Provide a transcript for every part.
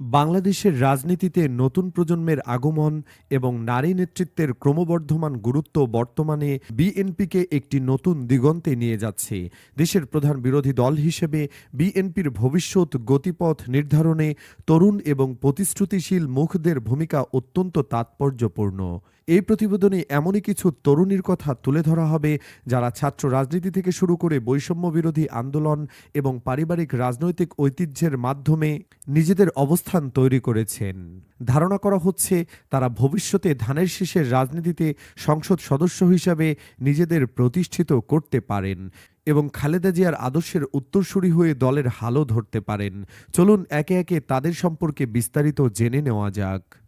বাংলাদেশের রাজনীতিতে নতুন প্রজন্মের আগমন এবং নারী নেতৃত্বের ক্রমবর্ধমান গুরুত্ব বর্তমানে বিএনপিকে একটি নতুন দিগন্তে নিয়ে যাচ্ছে। দেশের প্রধান বিরোধী দল হিসেবে বিএনপির ভবিষ্যৎ গতিপথ নির্ধারণে তরুণ এবং প্রতিশ্রুতিশীল মুখদের ভূমিকা অত্যন্ত তাৎপর্যপূর্ণ। এই প্রতিবেদনে এমনই কিছু তরুণীর কথা তুলে ধরা হবে, যারা ছাত্র রাজনীতি থেকে শুরু করে বৈষম্য বিরোধী আন্দোলন এবং পারিবারিক রাজনৈতিক ঐতিহ্যের মাধ্যমে নিজেদের অবস্থান তৈরি করেছেন। ধারণা করা হচ্ছে, তারা ভবিষ্যতে ধানের শীষের রাজনীতিতে সংসদ সদস্য হিসাবে নিজেদের প্রতিষ্ঠিত করতে পারেন এবং খালেদা জিয়ার আদর্শের উত্তরসূরি হয়ে দলের হালও ধরতে পারেন। চলুন একে একে তাদের সম্পর্কে বিস্তারিত জেনে নেওয়া যাক।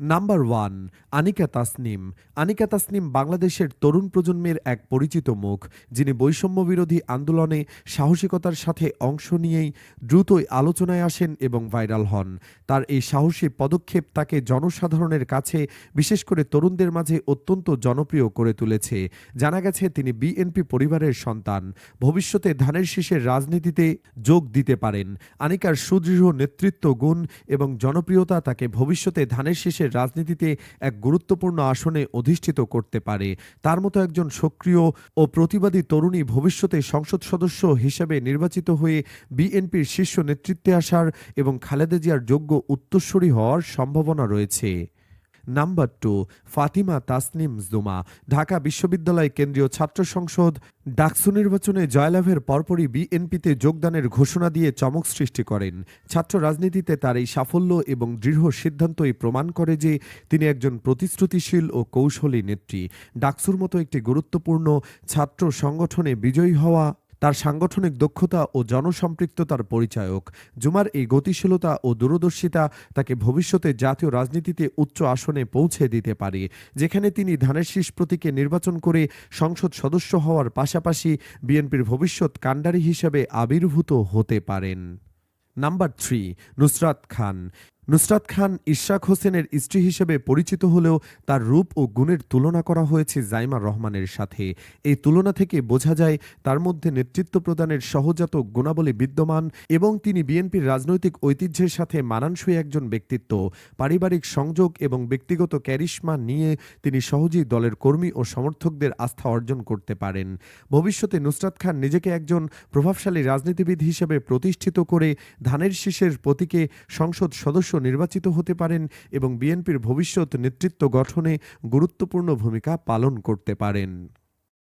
নাম্বার ওয়ান আনিকা তাসনিম আনিকা তাসনিম বাংলাদেশের তরুণ প্রজন্মের এক পরিচিত মুখ, যিনি বৈষম্য বিরোধী আন্দোলনে সাহসিকতার সাথে অংশ নিয়েই দ্রুতই আলোচনায় আসেন এবং ভাইরাল হন। তার এই সাহসী পদক্ষেপ তাকে জনসাধারণের কাছে, বিশেষ করে তরুণদের মাঝে অত্যন্ত জনপ্রিয় করে তুলেছে। জানা গেছে, তিনি বিএনপি পরিবারের সন্তান। ভবিষ্যতে ধানের শীষের রাজনীতিতে যোগ দিতে পারেন। আনিকার সুদৃঢ় নেতৃত্ব, গুণ এবং জনপ্রিয়তা তাকে ভবিষ্যতে ধানের শীষের রাজনীতিতে এক গুরুত্বপূর্ণ আসনে অধিষ্ঠিত করতে পারে। তার মতো একজন সক্রিয় ও প্রতিবাদী তরুণী ভবিষ্যতে সংসদ সদস্য হিসেবে নির্বাচিত হয়ে বিএনপির শীর্ষ নেতৃত্বে আসার এবং খালেদা জিয়ার যোগ্য উত্তরসূরি হওয়ার সম্ভাবনা রয়েছে। নাম্বার টু, ফাতিমা তাসনিম জুমা, ঢাকা বিশ্ববিদ্যালয় কেন্দ্রীয় ছাত্র সংসদ, ডাকসু নির্বাচনে জয়লাভের পরপরই বিএনপিতে যোগদানের ঘোষণা দিয়ে চমক সৃষ্টি করেন। ছাত্র রাজনীতিতে তার এই সাফল্য এবং দৃঢ় সিদ্ধান্তই প্রমাণ করে যে তিনি একজন প্রতিশ্রুতিশীল ও কৌশলী নেত্রী। ডাকসুর মতো একটি গুরুত্বপূর্ণ ছাত্র সংগঠনে বিজয়ী হওয়া তার সাংগঠনিক দক্ষতা ও জনসম্পৃক্ততার পরিচায়ক। জুমার এই গতিশীলতা ও দূরদর্শিতা তাকে ভবিষ্যতে জাতীয় রাজনীতিতে উচ্চ আসনে পৌঁছে দিতে পারে, যেখানে তিনি ধানের শীষ প্রতীকে নির্বাচন করে সংসদ সদস্য হওয়ার পাশাপাশি বিএনপির ভবিষ্যৎ কাণ্ডারি হিসেবে আবির্ভূত হতে পারেন। Number three, Nusrat Khan. Nusrat Khan Ishraq হোসেনের স্ত্রী হিসেবে পরিচিত হলেও তার রূপ ও গুণের তুলনা করা হয়েছে জাইমা রহমানের সাথে। এই তুলনা থেকে বোঝা যায়, তার মধ্যে নেতৃত্ব প্রদানের সহজাত গুণাবলী বিদ্যমান এবং তিনি বিএনপির রাজনৈতিক ঐতিহ্যের সাথে মানানসই একজন ব্যক্তিত্ব। পারিবারিক সংযোগ এবং ব্যক্তিগত ক্যারিশমা নিয়ে তিনি সহজেই দলের কর্মী ও সমর্থকদের আস্থা অর্জন করতে পারেন। ভবিষ্যতে নুসরাত খান নিজেকে একজন প্রভাবশালী রাজনীতিবিদ হিসেবে প্রতিষ্ঠিত করে ধানের শীষের প্রতীকে সংসদ সদস্য নির্বাচিত হতে পারেন এবং বিএনপির ভবিষ্যৎ নেতৃত্ব গঠনে গুরুত্বপূর্ণ ভূমিকা পালন করতে পারেন।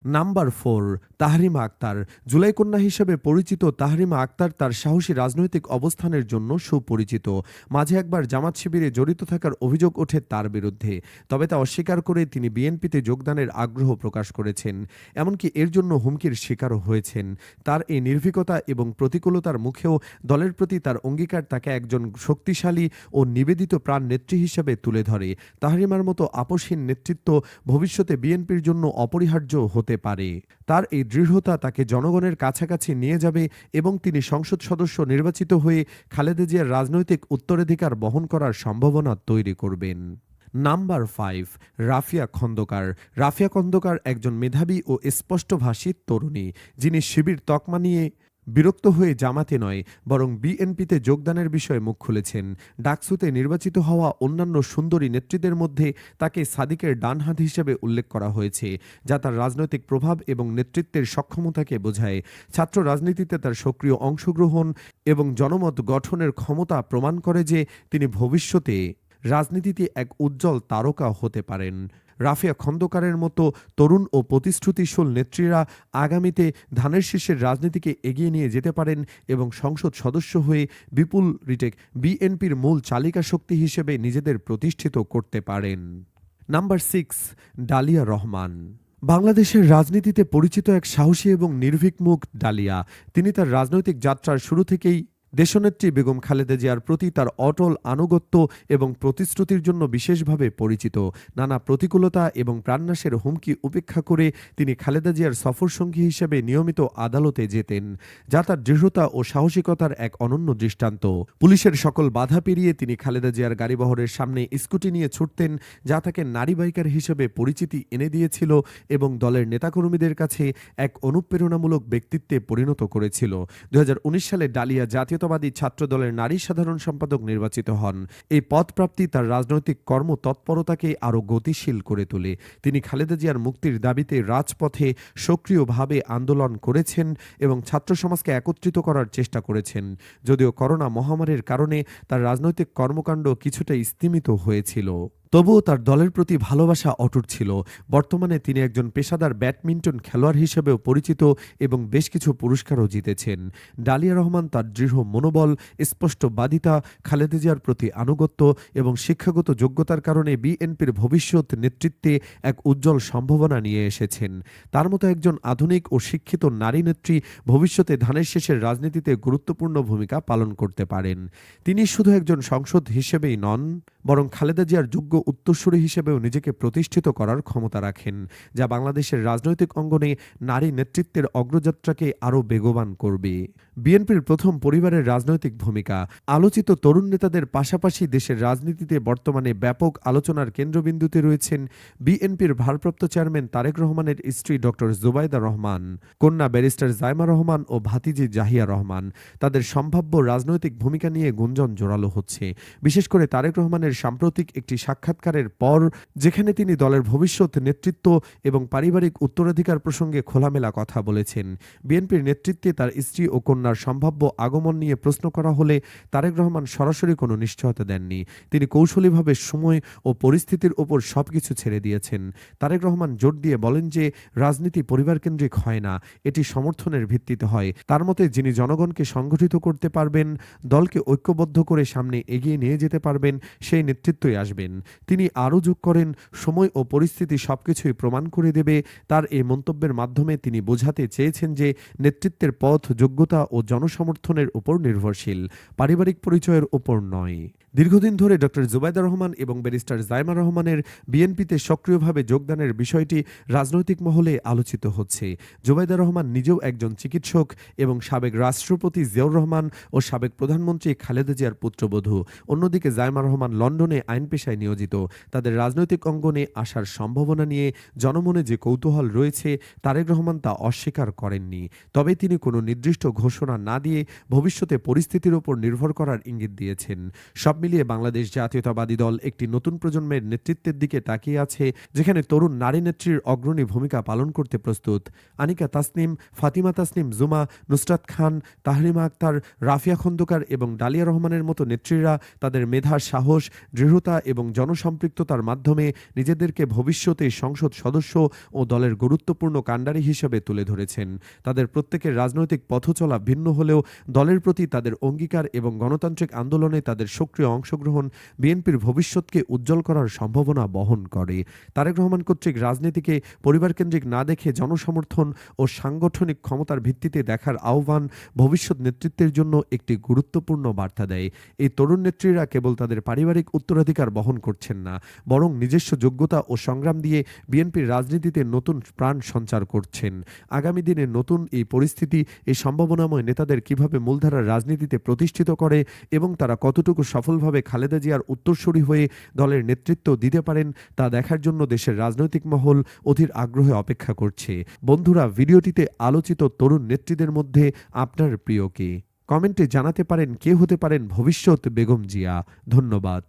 Number four, Tahrima Akter. July কন্যা হিসেবে পরিচিত তাহরিমা আক্তার তার সাহসী রাজনৈতিক অবস্থানের জন্য সুপরিচিত। মাঝে একবার জামাত শিবিরে জড়িত থাকার অভিযোগ ওঠে তার বিরুদ্ধে। তবে তা অস্বীকার করে তিনি বিএনপিতে যোগদানের আগ্রহ প্রকাশ করেছেন। এমনকি এর জন্য হুমকির শিকারও হয়েছেন। তার এই নির্ভীকতা এবং প্রতিকূলতার মুখেও দলের প্রতি তার অঙ্গীকার তাকে একজন শক্তিশালী ও নিবেদিত প্রাণ নেত্রী হিসেবে তুলে ধরে। তাহরিমার মতো আপসহীন নেতৃত্ব ভবিষ্যতে বিএনপির জন্য অপরিহার্য হতে পারে। তার এই দৃঢ়তা তাকে জনগণের কাছাকাছি নিয়ে যাবে এবং তিনি সংসদ সদস্য নির্বাচিত হয়ে খালেদা জিয়ার রাজনৈতিক উত্তরাধিকার বহন করার সম্ভাবনা তৈরি করবেন। Number five, Rafia Khandakar. Rafia Khandakar একজন মেধাবী ও স্পষ্টভাষী তরুণী, যিনি শিবির তকমা নিয়ে বিরক্ত হয়ে জামাতে নয়, বরং বিএনপিতে যোগদানের বিষয়ে মুখ খুলেছেন। ডাকসুতে নির্বাচিত হওয়া অন্যান্য সুন্দরী নেত্রীদের মধ্যে তাকে সাদিকের ডানহাত হিসেবে উল্লেখ করা হয়েছে, যা তার রাজনৈতিক প্রভাব এবং নেতৃত্বের সক্ষমতাকে বোঝায়। ছাত্র রাজনীতিতে তার সক্রিয় অংশগ্রহণ এবং জনমত গঠনের ক্ষমতা প্রমাণ করে যে তিনি ভবিষ্যতে রাজনীতিতে এক উজ্জ্বল তারকা হতে পারেন। রাফিয়া খন্দকারের মতো তরুণ ও প্রতিশ্রুতিশীল নেত্রীরা আগামীতে ধানের শীর্ষের রাজনীতিকে এগিয়ে নিয়ে যেতে পারেন এবং সংসদ সদস্য হয়ে বিপুল রিটেক বিএনপির মূল চালিকা শক্তি হিসেবে নিজেদের প্রতিষ্ঠিত করতে পারেন। Number six, Dalia Rahman. বাংলাদেশের রাজনীতিতে পরিচিত এক সাহসী এবং নির্ভীক মুখ ডালিয়া। তিনি তার রাজনৈতিক যাত্রার শুরু থেকেই দেশনেত্রী বেগম খালেদা জিয়ার প্রতি তার অটল আনুগত্য এবং প্রতিশ্রুতির জন্য বিশেষভাবে পরিচিত। নানা প্রতিকূলতা এবং প্রাণনাশের হুমকি উপেক্ষা করে তিনি খালেদা জিয়ার সফরসঙ্গী হিসেবে নিয়মিত আদালতে যেতেন, যা তার দৃঢ়তা ও সাহসিকতার এক অনন্য দৃষ্টান্ত। পুলিশের সকল বাধা পেরিয়ে তিনি খালেদা জিয়ার গাড়িবহরের সামনে স্কুটি নিয়ে ছুটতেন, যা তাকে নারী বাইকার হিসেবে পরিচিতি এনে দিয়েছিল এবং দলের নেতাকর্মীদের কাছে এক অনুপ্রেরণামূলক ব্যক্তিত্বে পরিণত করেছিল। দুই হাজার উনিশ সালে ডালিয়া জাতীয় জাতীয়তাবাদী ছাত্র দলের নারী সাধারণ সম্পাদক নির্বাচিত হন। এই পদপ্রাপ্তি তার রাজনৈতিক কর্ম তৎপরতাকে আরও গতিশীল করে তোলে। তিনি খালেদা জিয়ার মুক্তির দাবিতে রাজপথে সক্রিয়ভাবে আন্দোলন করেছেন এবং ছাত্র সমাজকে একত্রিত করার চেষ্টা করেছেন। যদিও করোনা মহামারীর কারণে তার রাজনৈতিক কর্মকাণ্ড কিছুটা স্তিমিত হয়েছিল। তবুও তার দলের প্রতি ভালোবাসা অটুট ছিল। বর্তমানে তিনি একজন পেশাদার ব্যাডমিন্টন খেলোয়াড় হিসেবেও পরিচিত এবং বেশ কিছু পুরস্কারও জিতেছেন। ডালিয়া রহমান তার দৃঢ় মনোবল স্পষ্টবাদিতা খালেদা জিয়ার প্রতি আনুগত্য এবং শিক্ষাগত যোগ্যতার কারণে বিএনপির ভবিষ্যৎ নেতৃত্বে এক উজ্জ্বল সম্ভাবনা নিয়ে এসেছেন। তার মতো একজন আধুনিক ও শিক্ষিত নারী নেত্রী ভবিষ্যতে ধানের শেষের রাজনীতিতে গুরুত্বপূর্ণ ভূমিকা পালন করতে পারেন। তিনি শুধু একজন সংসদ হিসেবেই নন, বরং খালেদা জিয়ার যোগ্য উত্তরসূরি হিসেবেও নিজেকে প্রতিষ্ঠিত করার ক্ষমতা রাখেন, যা বাংলাদেশের রাজনৈতিক অঙ্গনে নারী নেতৃত্বের অগ্রযাত্রাকে আরও বেগবান করবে। বিএনপির প্রথম পরিবারের রাজনৈতিক ভূমিকা, আলোচিত তরুণ নেতাদের পাশাপাশি দেশের রাজনীতিতে বর্তমানে ব্যাপক আলোচনার কেন্দ্রবিন্দুতে রয়েছেন বিএনপির ভারপ্রাপ্ত চেয়ারম্যান তারেক রহমানের স্ত্রী ডক্টর জুবাইদা রহমান, কন্যা ব্যারিস্টার জাইমা রহমান ও ভাতিজি জাহিয়া রহমান। তাদের সম্ভাব্য রাজনৈতিক ভূমিকা নিয়ে গুঞ্জন জোরালো হচ্ছে। বিশেষ করে তারেক রহমানের সাম্প্রতিক একটি সাক্ষাৎকারের পর যেখানে তিনি দলের ভবিষ্যৎ, নেতৃত্ব এবং পারিবারিক উত্তরাধিকার প্রসঙ্গে খোলামেলা কথা বলেছেন। বিএনপির নেতৃত্বে তার স্ত্রী ও কন্যার সম্ভাব্য আগমন নিয়ে প্রশ্ন করা হলে তারেক রহমান সরাসরি কোনো নিশ্চয়তা দেননি। তিনি কৌশলীভাবে সময় ও পরিস্থিতির ওপর সবকিছু ছেড়ে দিয়েছেন। তারেক রহমান জোর দিয়ে বলেন যে, রাজনীতি পরিবারকেন্দ্রিক হয় না, এটি সমর্থনের ভিত্তিতে হয়। তার মতে, যিনি জনগণকে সংগঠিত করতে পারবেন, দলকে ঐক্যবদ্ধ করে সামনে এগিয়ে নিয়ে যেতে পারবেন, সেই নেতৃত্বই আসবেন। তিনি আরও যোগ করেন, সময় ও পরিস্থিতি সবকিছুই প্রমাণ করে দেবে। তার এই মন্তব্যের মাধ্যমে তিনি বোঝাতে চেয়েছেন যে নেতৃত্বের পথ যোগ্যতা ও জনসমর্থনের উপর নির্ভরশীল। পারিবারিক পরিচয়ের উপর নয়। দীর্ঘদিন ধরে ডক্টর জুবাইদা রহমান এবং ব্যারিস্টার জাইমা রহমানের বিএনপিতে সক্রিয়ভাবে যোগদানের বিষয়টি রাজনৈতিক মহলে আলোচিত হচ্ছে। জুবাইদা রহমান নিজেও একজন চিকিৎসক এবং সাবেক রাষ্ট্রপতি জিয়াউর রহমান ও সাবেক প্রধানমন্ত্রী খালেদা জিয়ার পুত্রবধূ। অন্যদিকে জাইমা রহমান লন্ডনে আইন পেশায় নিয়োজিত। তাদের রাজনৈতিক অঙ্গনে আসার সম্ভাবনা নিয়ে জনমনে যে কৌতূহল রয়েছে, তারেক রহমান তা অস্বীকার করেননি। তবে তিনি কোনো নির্দিষ্ট ঘোষণা না দিয়ে ভবিষ্যতে পরিস্থিতির উপর নির্ভর করার ইঙ্গিত দিয়েছেন। সব মিলিয়ে বাংলাদেশ জাতীয়তাবাদী দল একটি নতুন প্রজন্মের নেতৃত্বের দিকে তাকিয়ে আছে, যেখানে তরুণ নারী নেত্রীর অগ্রণী ভূমিকা পালন করতে প্রস্তুত। আনিকা তাসনিম, ফাতিমা তাসনিম, জুমা, নুসরাত খান, তাহরিমা আক্তার, রাফিয়া খন্দকার এবং ডালিয়া রহমানের মতো নেত্রীরা তাদের মেধা সাহস, দৃঢ়তা এবং জনসম্পৃক্ততার মাধ্যমে নিজেদেরকে ভবিষ্যতে সংসদ সদস্য ও দলের গুরুত্বপূর্ণ কাণ্ডারি হিসেবে তুলে ধরেছেন। তাদের প্রত্যেকের রাজনৈতিক পথচলা ভিন্ন হলেও দলের প্রতি তাদের অঙ্গীকার এবং গণতান্ত্রিক আন্দোলনে তাদের সক্রিয় অংশগ্রহণ বিএনপির ভবিষ্যৎকে উজ্জ্বল করার সম্ভাবনা বহন করে। তারেক রহমান কর্তৃক রাজনীতিকে পরিবারকেন্দ্রিক না দেখে জনসমর্থন ও সাংগঠনিক ক্ষমতার ভিত্তিতে দেখার আহ্বান ভবিষ্যৎ নেতৃত্বের জন্য একটি গুরুত্বপূর্ণ বার্তা দেয়। এই তরুণ নেত্রীরা কেবল তাদের পারিবারিক উত্তরাধিকার বহন করছেন না, বরং নিজস্ব যোগ্যতা ও সংগ্রাম দিয়ে বিএনপির রাজনীতিতে নতুন প্রাণ সঞ্চার করছেন। আগামী দিনে নতুন এই পরিস্থিতি, এই সম্ভাবনাময় নেতাদের কীভাবে মূলধারার রাজনীতিতে প্রতিষ্ঠিত করে এবং তারা কতটুকু সফলভাবে খালেদা জিয়ার উত্তরসূরি হয়ে দলের নেতৃত্ব দিতে পারেন তা দেখার জন্য দেশের রাজনৈতিক মহল অধীর আগ্রহে অপেক্ষা করছে। বন্ধুরা, ভিডিওটিতে আলোচিত তরুণ নেত্রীদের মধ্যে আপনার প্রিয় কে? কমেন্টে জানাতে পারেন কে হতে পারেন ভবিষ্যৎ বেগম জিয়া। ধন্যবাদ।